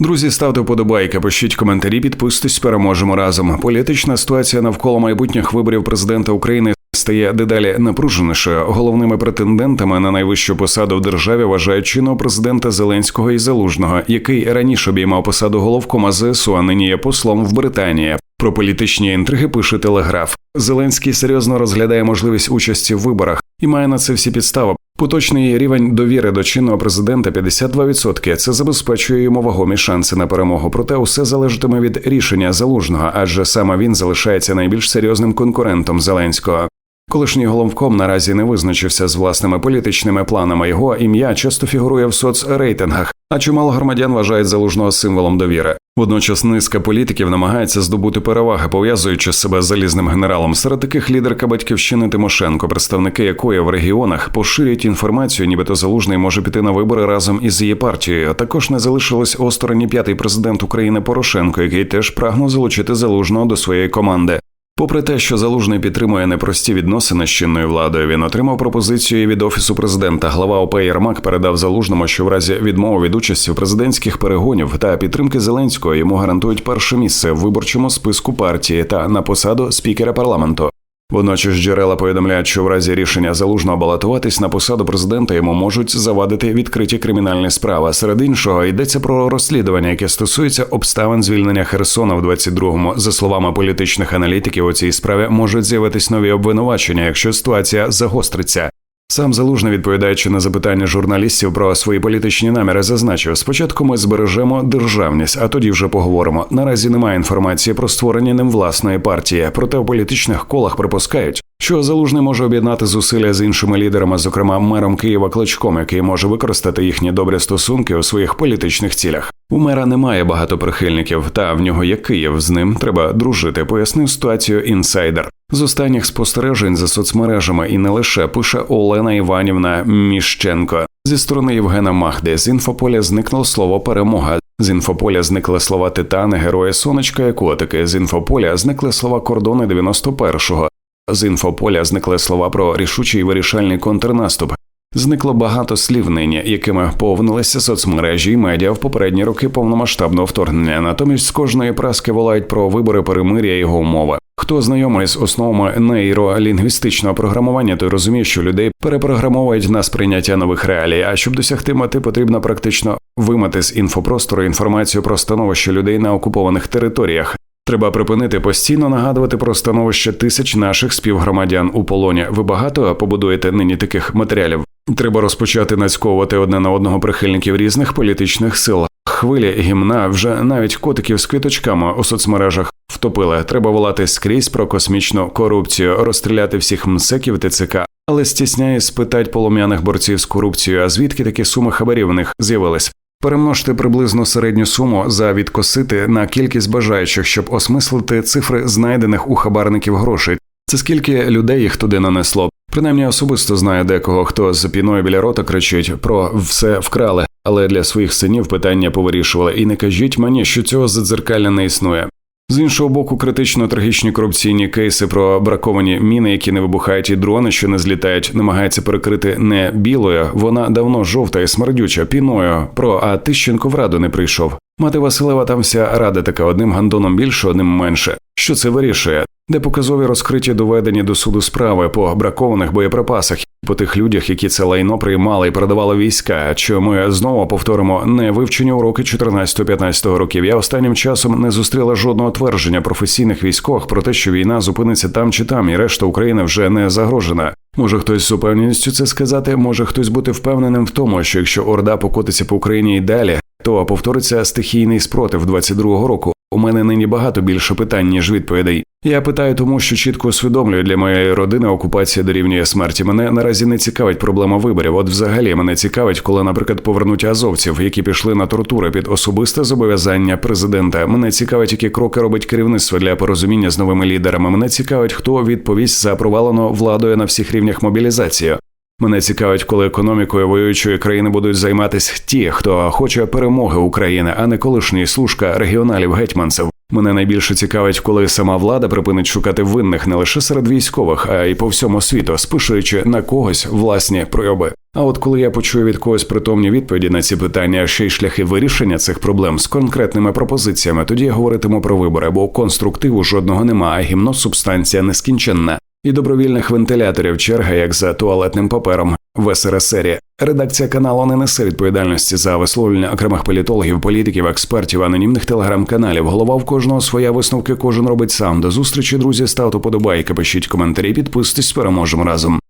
Друзі, ставте вподобайки, пишіть коментарі, підписуйтесь, переможемо разом. Політична ситуація навколо майбутніх виборів президента України стає дедалі напруженішою. Головними претендентами на найвищу посаду в державі вважають чинного президента Зеленського і Залужного, який раніше обіймав посаду головкома ЗСУ, а нині є послом в Британії. Про політичні інтриги пише телеграф. Зеленський серйозно розглядає можливість участі в виборах і має на це всі підстави. Поточний рівень довіри до чинного президента 52%. Це забезпечує йому вагомі шанси на перемогу. Проте усе залежатиме від рішення залужного, адже саме він залишається найбільш серйозним конкурентом Зеленського. Колишній головком наразі не визначився з власними політичними планами. Його ім'я часто фігурує в соцрейтингах, а чимало громадян вважають залужного символом довіри. Водночас низка політиків намагається здобути переваги, пов'язуючи себе з залізним генералом. Серед таких лідерка батьківщини Тимошенко, представники якої в регіонах поширюють інформацію, нібито залужний може піти на вибори разом із її партією. Також не залишилось осторонь п'ятий президент України Порошенко, який теж прагнув залучити залужного до своєї команди. Попри те, що залужний підтримує непрості відносини з чинною владою, він отримав пропозицію від офісу президента. Глава ОП Єрмак передав залужному, що в разі відмови від участі в президентських перегонів та підтримки Зеленського йому гарантують перше місце в виборчому списку партії та на посаду спікера парламенту. Водночас джерела повідомляють, що в разі рішення залужного балотуватись на посаду президента йому можуть завадити відкриті кримінальні справи. Серед іншого йдеться про розслідування, яке стосується обставин звільнення Херсона в 22-му. За словами політичних аналітиків, у цій справі можуть з'явитись нові обвинувачення, якщо ситуація загостриться. Сам залужний, відповідаючи на запитання журналістів про свої політичні наміри, зазначив: спочатку ми збережемо державність, а тоді вже поговоримо. Наразі немає інформації про створення ним власної партії. Проте в політичних колах припускають, що залужний може об'єднати зусилля з іншими лідерами, зокрема мером Києва Кличком, який може використати їхні добрі стосунки у своїх політичних цілях. У мера немає багато прихильників, та в нього є Київ. З ним треба дружити. Пояснив ситуацію інсайдер. З останніх спостережень за соцмережами і не лише пише Олена Іванівна Міщенко. Зі сторони Євгена Махди з інфополя зникнуло слово перемога. З інфополя зникли слова Титани, Герої Сонечка і Котики. З інфополя зникли слова кордони 91-го. З інфополя зникли слова про рішучий вирішальний контрнаступ. Зникло багато слів нині, якими повнилися соцмережі і медіа в попередні роки повномасштабного вторгнення. Натомість з кожної праски волають про вибори перемир'я і його умови. Хто знайомий з основами нейролінгвістичного програмування, той розуміє, що людей перепрограмовують на сприйняття нових реалій. А щоб досягти мети, потрібно практично вимати з інфопростору інформацію про становище людей на окупованих територіях. Треба припинити постійно нагадувати про становище тисяч наших співгромадян у полоні. Ви багато побудуєте нині таких матеріалів. Треба розпочати нацьковувати одне на одного прихильників різних політичних сил. Хвилі гімна вже навіть котиків з квіточками у соцмережах втопили. Треба волати скрізь про космічну корупцію, розстріляти всіх мсеків ТЦК, але стісняє спитать полум'яних борців з корупцією. А звідки такі суми хабарів в них з'явились? Перемножте приблизно середню суму за відкосити на кількість бажаючих, щоб осмислити цифри знайдених у хабарників грошей. Це скільки людей їх туди нанесло. Принаймні особисто знаю декого, хто з піною біля рота кричить про все вкрали, але для своїх синів питання повирішували. І не кажіть мені, що цього задзеркалля не існує. З іншого боку, критично трагічні корупційні кейси про браковані міни, які не вибухають, і дрони, що не злітають, намагається перекрити не білою. Вона давно жовта і смердюча, піною. Про а Тищенко в раду не прийшов. Мати Василева там вся рада така одним гандоном більше, одним менше. Що це вирішує? Де показові розкриті доведені до суду справи по бракованих боєприпасах по тих людях, які це лайно приймали і передавали війська. Що ми знову повторимо не вивчені уроки 14-15 років. Я останнім часом не зустріла жодного твердження професійних військових про те, що війна зупиниться там чи там, і решта України вже не загрожена. Може хтось з упевненістю це сказати, може хтось бути впевненим в тому, що якщо Орда покотиться по Україні і далі, то повториться стихійний спротив 22-го року. У мене нині багато більше питань ніж відповідей. Я питаю, тому що чітко усвідомлюю для моєї родини окупація дорівнює смерті. Мене наразі не цікавить проблема виборів. От, взагалі, мене цікавить, коли, наприклад, повернуть азовців, які пішли на тортури під особисте зобов'язання президента. Мене цікавить, які кроки робить керівництво для порозуміння з новими лідерами. Мене цікавить, хто відповість за провалену владою на всіх рівнях мобілізації. Мене цікавить, коли економікою воюючої країни будуть займатися ті, хто хоче перемоги України, а не колишній служка регіоналів гетьманцев. Мене найбільше цікавить, коли сама влада припинить шукати винних не лише серед військових, а й по всьому світу, спишуючи на когось власні пройоби. А от коли я почую від когось притомні відповіді на ці питання, а ще й шляхи вирішення цих проблем з конкретними пропозиціями, тоді я говоритиму про вибори, бо конструктиву жодного нема, а гімно субстанція нескінченна. І добровільних вентиляторів черга, як за туалетним папером в СРСРі. Редакція каналу не несе відповідальності за висловлення окремих політологів, політиків, експертів, анонімних телеграм-каналів. Голова в кожного своя висновки кожен робить сам. До зустрічі, друзі, ставте подобайки, пишіть коментарі, підписуйтесь, переможемо разом.